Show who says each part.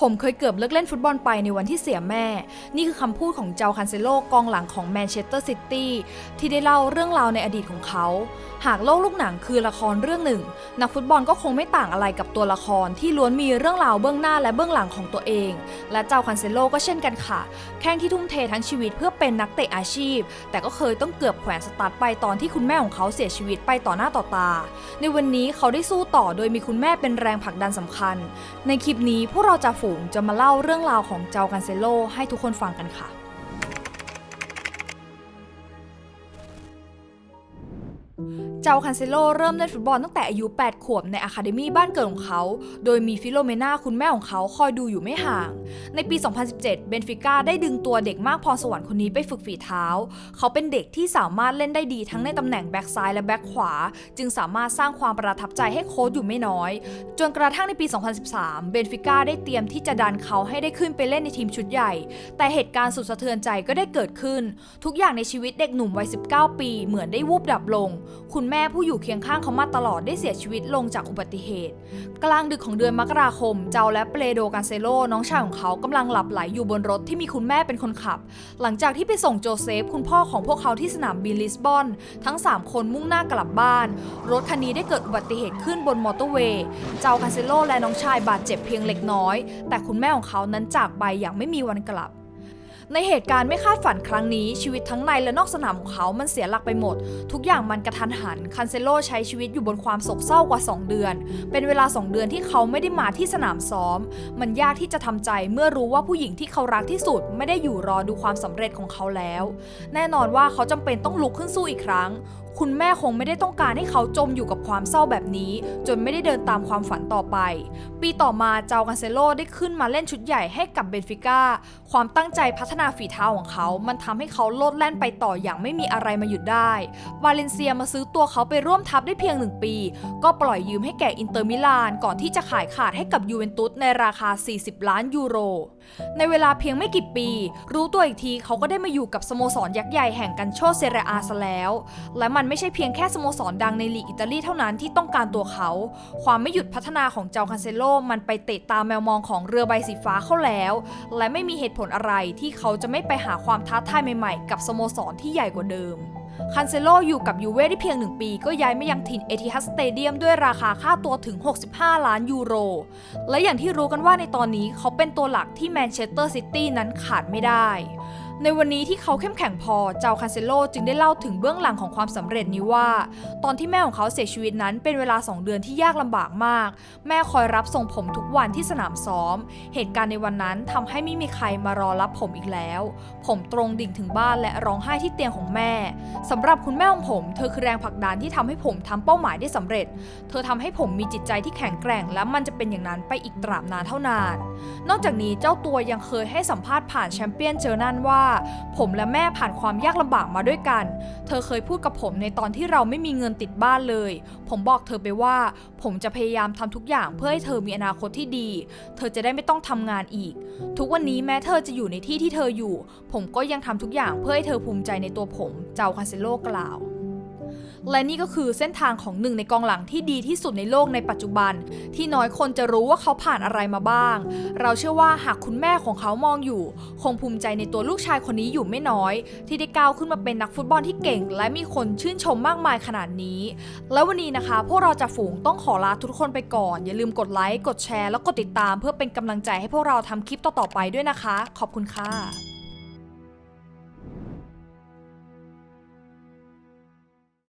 Speaker 1: ผมเคยเกือบเลิกเล่นฟุตบอลไปในวันที่เสียแม่ นี่คือคำพูดของเจ้าคันเซโลกองหลังของแมนเชสเตอร์ซิตี้ที่ได้เล่าเรื่องราวในอดีตของเขา หากโลกลูกหนังคือละครเรื่องหนึ่ง นักฟุตบอลก็คงไม่ต่างอะไรกับตัวละครที่ล้วนมีเรื่องราวเบื้องหน้าและเบื้องหลังของตัวเอง และเจ้าคันเซโลก็เช่นกันค่ะ แข้งที่ทุ่มเททั้งชีวิตเพื่อเป็นนักเตะอาชีพ แต่ก็เคยต้องเกือบแขวนสตาร์ทไปตอนที่คุณแม่ของเขาเสียชีวิตไปต่อหน้าต่อตา ในวันนี้เขาได้สู้ต่อโดยมีคุณแม่เป็นแรงผลักดันสำคัญ ในคลิปนี้พวกเราจะฝูงจะมาเล่าเรื่องราวของเจ้ากันเซโลให้ทุกคนฟังกันค่ะ เจ้าคันเซโลเริ่มเล่นฟุตบอลตั้งแต่อายุ 8 ขวบในอะคาเดมี่บ้านเกิดของเขา โดยมีฟิโลเมนาคุณแม่ของเขาคอยดูอยู่ไม่ห่าง ในปี 2017 เบนฟิก้าได้ดึงตัวเด็กมากพรสวรรค์คนนี้ไปฝึกฝีเท้า เขาเป็นเด็กที่สามารถเล่นได้ดีทั้งในตำแหน่งแบ็กซ้ายและแบ็กขวา จึงสามารถสร้างความประทับใจให้โค้ชอยู่ไม่น้อย จนกระทั่งในปี 2013 เบนฟิก้าได้เตรียมที่จะดันเขาให้ได้ขึ้นไปเล่นในทีมชุดใหญ่ แต่เหตุการณ์สุดสะเทือนใจก็ได้เกิดขึ้น ทุกอย่างในชีวิตเด็กหนุ่มวัย 19 ปี เหมือนได้วูบดับลง คุณแม่ผู้อยู่เคียงข้างเขามาตลอดได้เสียชีวิตลงจากอุบัติเหตุ กลางดึกของเดือนมกราคม เจ้าและเปโดกาเซโลน้องชายของเขากำลังหลับไหลอยู่บนรถที่มีคุณแม่เป็นคนขับ หลังจากที่ไปส่งโจเซฟ คุณพ่อของพวกเขาที่สนามบินลิสบอน ทั้ง 3 คนมุ่งหน้ากลับบ้าน รถคันนี้ได้เกิดอุบัติเหตุขึ้นบนมอเตอร์เวย์เจ้าคาเซโลและน้องชายบาดเจ็บเพียงเล็กน้อย แต่คุณแม่ของเขานั้นจากไปอย่างไม่มีวันกลับ ในเหตุการณ์ไม่คาดฝันครั้งนี้ชีวิตทั้งในและนอกสนามของเขามันเสียหลักไปหมด ทุกอย่างมันกระทันหันคันเซโลใช้ชีวิตอยู่บนความโศกเศร้ากว่า 2 เดือน เป็นเวลา 2 เดือนที่เขาไม่ได้มาที่สนามซ้อม มันยากที่จะทำใจเมื่อรู้ว่าผู้หญิงที่เขารักที่สุด ไม่ได้อยู่รอดูความสำเร็จของเขาแล้ว แน่นอนว่าเขาจำเป็นต้องลุกขึ้นสู้อีกครั้ง คุณแม่คงไม่ได้ต้องการให้เขาจมอยู่กับความเศร้าแบบนี้ จนไม่ได้เดินตามความฝันต่อไป ปีต่อมาเจ้ากันเซโลได้ขึ้นมาเล่นชุดใหญ่ให้กับเบนฟิก้าความตั้งใจพัฒฒนาฝีเท้าของเขา มันทำให้เขาโลดแล่นไปต่ออย่างไม่มีอะไรมาหยุดได้ วาเลนเซียมาซื้อตัวเขาไปร่วมทัพได้เพียงหนึ่งปี ก็ปล่อยยืมให้แก่อินเตอร์มิลานก่อนที่จะขายขาดให้กับยูเวนตุสในราคา 40 ล้านยูโร ในเวลาเพียงไม่กี่ปี รู้ตัวอีกทีเขาก็ได้มาอยู่กับสโมสรยักษ์ใหญ่แห่งกันโชเซเรอาซะแล้ว และมันไม่ใช่เพียงแค่สโมสรดังในลีกอิตาลีเท่านั้นที่ต้องการตัวเขา ความไม่หยุดพัฒนาของเจ้าคันเซโลมันไปเตะตามแมวมองของเรือใบสีฟ้าเข้าแล้ว และไม่มีเหตุผลอะไรที่เขาจะไม่ไปหาความท้าทายใหม่ๆ กับสโมสรที่ใหญ่กว่าเดิม คันเซโลอยู่กับยูเว่ได้เพียงหนึ่งปี ก็ย้ายมายังถิ่นเอทิฮัสสเตเดียมด้วยราคาค่าตัวถึง 65 ล้านยูโร และอย่างที่รู้กันว่าในตอนนี้เขาเป็นตัวหลักที่แมนเชสเตอร์ซิตี้นั้นขาดไม่ได้ ในวันนี้ที่เขาเข้มแข็งพอ เจ้าคันเซโลจึงได้เล่าถึงเบื้องหลังของความสำเร็จนี้ว่า ตอนที่แม่ของเขาเสียชีวิตนั้นเป็นเวลา 2 เดือนที่ยากลำบากมาก แม่คอยรับส่งผมทุกวันที่สนามซ้อม เหตุการณ์ในวันนั้นทำให้ไม่มีใครมารอรับผมอีกแล้ว ผมตรงดิ่งถึงบ้านและร้องไห้ที่เตียงของแม่สำหรับคุณแม่ของผม เธอคือแรงผลักดันที่ทำให้ผมทำเป้าหมายได้สำเร็จ เธอทำให้ผมมีจิตใจที่แข็งแกร่ง และมันจะเป็นอย่างนั้นไปอีกตราบนานเท่านาน นอกจากนี้เจ้าตัวยังเคยให้สัมภาษณ์ผ่านแชมเปี้ยนเจอนั่นว่าผมและแม่ผ่านความยากลำบากมาด้วยกัน เธอเคยพูดกับผมในตอนที่เราไม่มีเงินติดบ้านเลย ผมบอกเธอไปว่า ผมจะพยายามทำทุกอย่างเพื่อให้เธอมีอนาคตที่ดี เธอจะได้ไม่ต้องทำงานอีก ทุกวันนี้แม้เธอจะอยู่ในที่ที่เธออยู่ ผมก็ยังทำทุกอย่างเพื่อให้เธอภูมิใจในตัวผม เจ้าคาเซโลกล่าว และนี่ก็คือเส้นทางของหนึ่งในกองหลังที่ดีที่สุดในโลกในปัจจุบัน ที่น้อยคนจะรู้ว่าเขาผ่านอะไรมาบ้าง เราเชื่อว่าหากคุณแม่ของเขามองอยู่ คงภูมิใจในตัวลูกชายคนนี้อยู่ไม่น้อย ที่ได้ก้าวขึ้นมาเป็นนักฟุตบอลที่เก่ง และมีคนชื่นชมมากมายขนาดนี้ แล้ววันนี้นะคะ พวกเราจะฝูงต้องขอลาทุกคนไปก่อน อย่าลืมกดไลค์กดแชร์ แล้วกดติดตาม เพื่อเป็นกำลังใจให้พวกเราทำคลิปต่อๆไปด้วยนะคะ ขอบคุณค่ะ